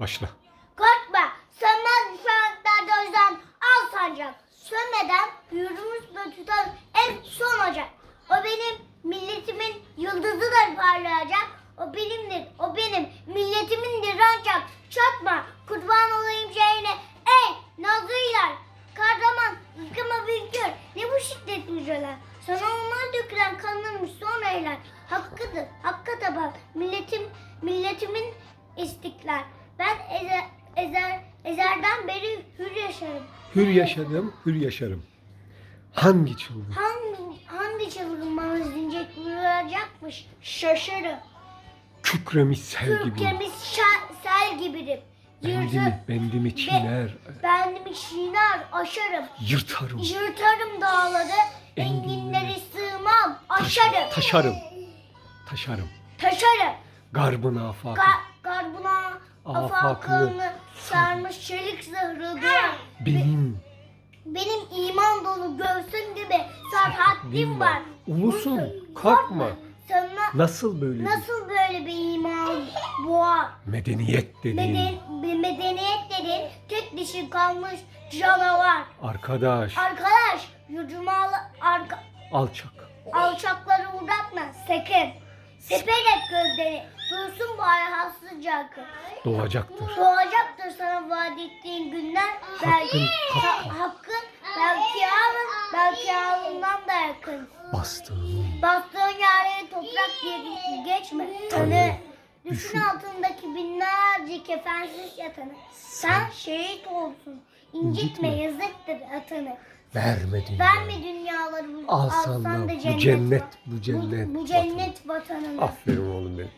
Başla. Korkma, sönmez sancaklarda özlem al sancak. Sönmeden yurdumuzda tutan en son ocak. O benim milletimin yıldızıdır parlayacak. O benimdir, o benim milletimindir ancak. Çatma, kurban olayım şeyine. Ey nazlılar, kahraman, ırkıma büyükür. Ne bu şiddet müjdeler? Sana onlar dökülen kanlarmış son eyler. Hakkıdır, hakka taban. Milletim, milletimin istiklal. Ben ezer, ezer, ezerden beri hür yaşarım. Hür yaşadım, hür yaşarım. Hangi çılgın? Hangi, hangi çılgın bana zincir vuracakmış şaşarım. Kükremiş sel gibi. Türkemiz şa- sel gibidir. Bendimi, bendimi çiğner, Bendimi çiğner aşarım. yırtarım, Yırtarım dağları, enginleri sığmam, aşarım. taşarım, taşarım. Taşarım. Garbın afakı, Ga- garbına Afakını afakını sarmış çelik zırhlı duvar. benim Benim iman dolu göğsüm gibi sarhattim var. Ulusun, kalkma. Sana Nasıl böyle bir nasıl böyle bir iman boğar? medeniyet dediğin Meden, bir medeniyet dediğin tek dişi kalmış canavar. arkadaş, Arkadaş yucumalı arka, alçak. alçakları uğratma sakın. Sepelek gözleri dursun bu akıl. Doğacaktır. Doğacaktır sana vaat ettiğin günler. Belki hakkın. ha- hakkın belki yarın belki yarından da yakın. Bastığın Bastığın yere toprak diye geçme. Tanı. Düşün altındaki binlerce kefensiz yatanı. Sen şehit olsun. İncitme İncitme. yazıktır atanı. vermedin. Verme dünyaları Al sana da bu cennet. bu cennet. Bu, bu cennet vatanını. Aferin oğlum benim.